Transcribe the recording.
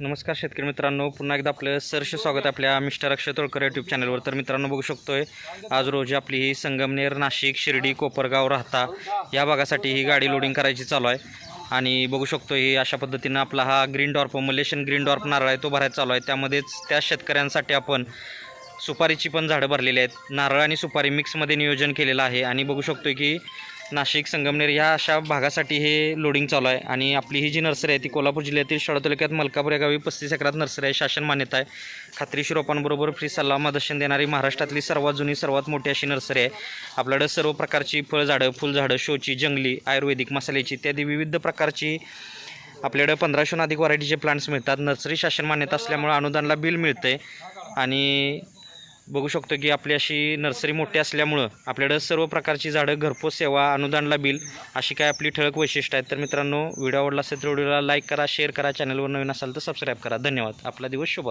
नमस्कार शेतकरी मित्रांनो पुन्हा एकदा आपलं सरसे स्वागत आपल्या मिस्टर अक्षय तोळकर यूट्यूब चॅनलवर तर मित्रांनो बघू शकतोय आज रोजी आपली ही संगमनेर नाशिक शिर्डी कोपरगाव राहता या भागासाठी ही गाडी लोडिंग करायची चालू आहे. आणि बघू शकतो ही अशा पद्धतीनं आपला हा green dwarf Malaysian green dwarf नारळ आहे तो भरायचा चालू आहे. त्यामध्येच त्या शेतकऱ्यांसाठी आपण सुपारीची पण झाडं भरलेली आहेत. नारळ आणि सुपारी मिक्समध्ये नियोजन केलेलं आहे. आणि बघू शकतो की नाशिक संगमनेर ह्या अशा भागासाठी हे लोडिंग चालू आहे. आणि आपली ही जी नर्सरी आहे ती कोल्हापूर जिल्ह्यातील शाळा तालुक्यात मलकापूर या गावी पस्तीस एकरात नर्सरी आहे. शासन मान्यता आहे. खात्रीशी रोपांबरोबर फ्री सल्ला मार्गदर्शन देणारी महाराष्ट्रातली सर्वात जुनी सर्वात मोठी अशी नर्सरी आहे. आपल्याकडं सर्व प्रकारची फळझाडं फुलझाडं शोची जंगली आयुर्वेदिक मसाल्याची इत्यादी विविध प्रकारची आपल्याकडे पंधराशेहून अधिक व्हरायटीचे प्लांट्स मिळतात. नर्सरी शासन मान्यता असल्यामुळे अनुदानला बिल मिळते आणि बघू शकतो की आपली अशी नर्सरी मोठी असल्यामुळं आपल्याकडं सर्व प्रकारची झाडं घरपोच सेवा अनुदानला बिल अशी काय आपली ठळक वैशिष्ट्य आहेत. तर मित्रांनो व्हिडिओ आवडला असेल तर व्हिडिओला लाईक करा शेअर करा चॅनलवर नवीन असाल तर सबस्क्राईब करा. धन्यवाद. आपला दिवस शुभ